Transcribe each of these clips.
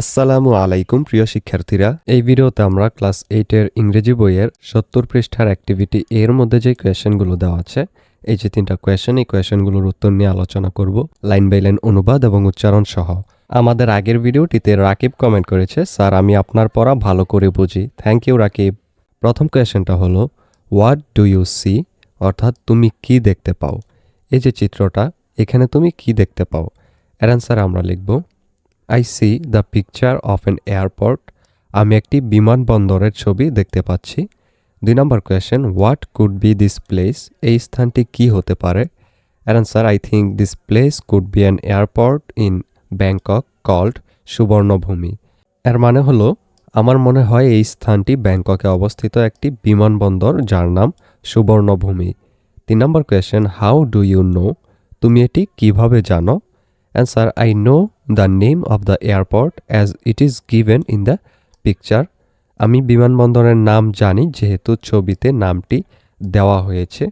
আসসালামু আলাইকুম, প্রিয় শিক্ষার্থীরা। এই ভিডিওতে আমরা ক্লাস এইটের ইংরেজি বইয়ের সত্তর পৃষ্ঠার অ্যাক্টিভিটি এর মধ্যে যে কোয়েশনগুলো দেওয়া আছে, এই যে তিনটা কোয়েশন, এই কোয়েশনগুলোর উত্তর নিয়ে আলোচনা করব লাইন বাই লাইন অনুবাদ এবং উচ্চারণ সহ। আমাদের আগের ভিডিওটিতে রাকিব কমেন্ট করেছে, স্যার, আমি আপনার পড়া ভালো করে বুঝি। Thank you Rakib. প্রথম কোয়েশনটা হলো হোয়াট ডু ইউ সি অর্থাৎ, তুমি কি দেখতে পাও? এই যে চিত্রটা, এখানে তুমি কি দেখতে পাও? এর অ্যান্সার আমরা লিখব I see the picture of an airport আমি একটি বিমানবন্দরের ছবি দেখতে পাচ্ছি। দুই নম্বর question what could be this place এই স্থানটি কি হতে পারে? Answer I think this place could be an airport in Bangkok called Suvarnabhumi এর মানে হলো, আমার মনে হয় এই স্থানটি ব্যাংককে অবস্থিত একটি বিমানবন্দর যার নাম সুবর্ণভূমি। তিন নম্বর question how do you know তুমি এটি কীভাবে জানো? Answer I know the name of the airport as it is given in the picture আমি বিমানবন্দরের নাম জানি, যেহেতু ছবিতে নামটি দেওয়া হয়েছে।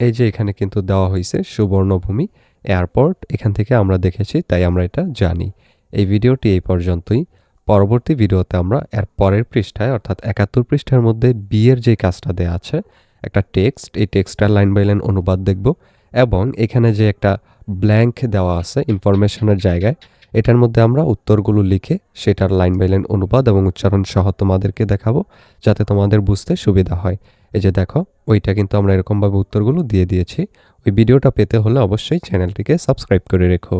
এই যে এখানে কিন্তু দেওয়া হয়েছে, সুবর্ণভূমি এয়ারপোর্ট, এখান থেকে আমরা দেখেছি, তাই আমরা এটা জানি। এই ভিডিওটি এই পর্যন্তই। পরবর্তী ভিডিওতে আমরা এর পরের পৃষ্ঠায়, অর্থাৎ একাত্তর পৃষ্ঠার মধ্যে বিয়ের যে কাজটা দেওয়া আছে, একটা টেক্সট এই টেক্সটার লাইন বাই লাইন অনুবাদ দেখব। এবং এখানে যে একটা ব্ল্যাঙ্ক দেওয়া আছে ইনফরমেশনের জায়গায়। এটার মধ্যে আমরা উত্তরগুলো লিখে সেটার লাইন বাই লাইন অনুবাদ এবং উচ্চারণ সহ তোমাদেরকে দেখাবো, যাতে তোমাদের বুঝতে সুবিধা হয়। এই যে দেখো, ওইটা কিন্তু আমরা এরকমভাবে উত্তরগুলো দিয়ে দিয়েছি। ওই ভিডিওটা পেতে হলে অবশ্যই চ্যানেলটিকে সাবস্ক্রাইব করে রেখো।